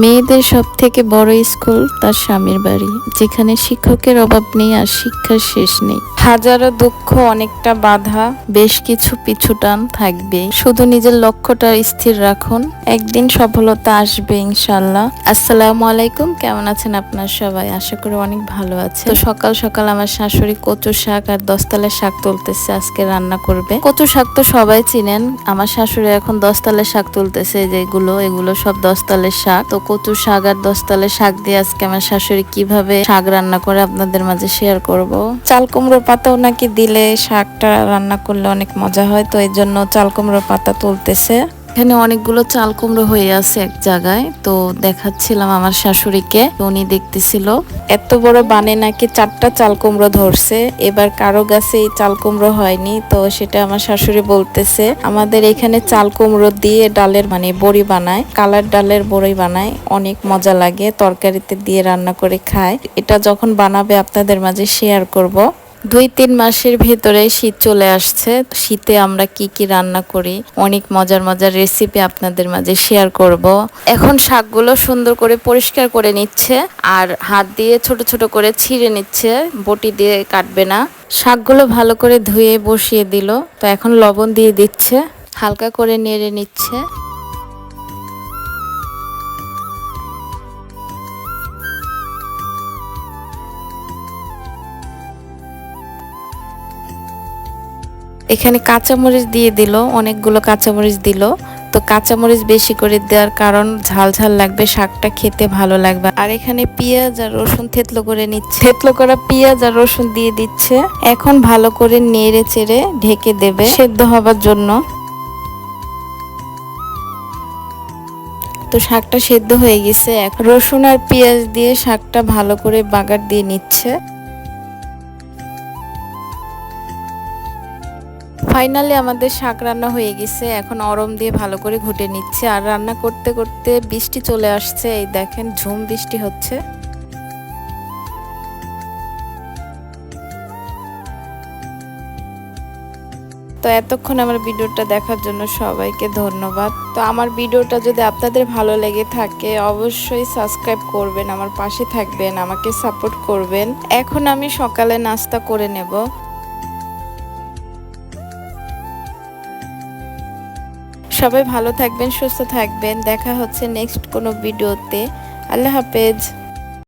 মেয়েদের সব থেকে বড় স্কুল তার স্বামীর বাড়ি, যেখানে শিক্ষকের অভাব নেই আর শিক্ষার শেষ নেই। হাজারো দুঃখ, অনেকটা বাধা, বেশ কিছু পিছুটান থাকবে। শুধু নিজের লক্ষ্যটা স্থির রাখুন। একদিন সফলতা আসবে ইনশাল্লাহ আসসালামু আলাইকুম। কেমন আছেন আপনার সবাই? আশা করি অনেক ভালো আছে সকাল সকাল আমার শাশুড়ি কচু শাক আর দশতলা শাক তুলতেছে, আজকে রান্না করবে। কচু শাক তো সবাই চিনেন। আমার শাশুড়ি এখন দশতলের শাক তুলতেছে যেগুলো এগুলো সব দশতলের শাক। তো কচু শাক আর দশতলের শাক দিয়ে আজকে আমার শাশুড়ি কীভাবে শাক রান্না করে আপনাদের মাঝে শেয়ার করব। চাল কুমড়ো পাতাও নাকি দিলে শাকটা রান্না করলে অনেক মজা হয় তো এই জন্য চাল কুমড়ো পাতা তুলতেছে। এখানে অনেকগুলো চাল কুমড়ো হয়ে আছে এক জায়গায় তো দেখাচ্ছিলাম আমার শাশুড়িকে উনি দেখতেছিল। এত বড় বানে নাকি চারটা চাল কুমড়ো ধরছে এবার কারও গাছে এই চাল কুমড়ো হয়নি তো সেটা আমার শাশুড়ি বলতেছে। আমাদের এখানে চাল কুমড়ো দিয়ে ডালের মানে বড়ি বানায় কালার ডালের বড়ি বানায় অনেক মজা লাগে তরকারিতে দিয়ে রান্না করে খায়। এটা যখন বানাবে আপনাদের মাঝে শেয়ার করব। দুই তিন মাসের ভেতরে শীত চলে আসছে। শীতে আমরা কি কি রান্না করি, অনেক মজার মজার রেসিপি আপনাদের মাঝে শেয়ার করব। এখন শাকগুলো সুন্দর করে পরিষ্কার করে নিচ্ছে আর হাত দিয়ে ছোট ছোট করে ছিঁড়ে নিচ্ছে, বটি দিয়ে কাটবে না। শাকগুলো ভালো করে ধুয়ে বসিয়ে দিল, তো এখন লবণ দিয়ে দিচ্ছে, হালকা করে নেড়ে নিচ্ছে। এখানে কাঁচামরিচ দিয়ে দিল, অনেকগুলো কাঁচামরিচ দিল। তো কাঁচামরিচ বেশি করে দেওয়ার কারণ ঝাল ঝাল লাগবে, শাকটা খেতে ভালো লাগবে। আর এখানে পেঁয়াজ আর রসুন থেতলো করে নিচ্ছে। থেতলো করা পেঁয়াজ আর রসুন দিয়ে দিচ্ছে। এখন ভালো করে নেড়ে চেড়ে ঢেকে দেবে সেদ্ধ হবার জন্য। তো শাকটা সেদ্ধ হয়ে গেছে। রসুন আর পেঁয়াজ দিয়ে শাকটা ভালো করে বাগার দিয়ে নিচ্ছে। ফাইনালি আমাদের শাক রান্না হয়ে গেছে। এখন অরম দিয়ে ভালো করে ঘুটে নিচ্ছে। আর রান্না করতে করতে বৃষ্টি চলে আসছে। এই দেখেন ঝুম বৃষ্টি হচ্ছে। তো এতক্ষণ আমার ভিডিওটা দেখার জন্য সবাইকে ধন্যবাদ। তো আমার ভিডিওটা যদি আপনাদের ভালো লেগে থাকে, অবশ্যই সাবস্ক্রাইব করবেন, আমার পাশে থাকবেন, আমাকে সাপোর্ট করবেন। এখন আমি সকালে নাস্তা করে নেব। সবাই ভালো থাকবেন সুস্থ থাকবেন। দেখা হচ্ছে নেক্সট কোনো ভিডিওতে। আল্লাহ হাফেজ।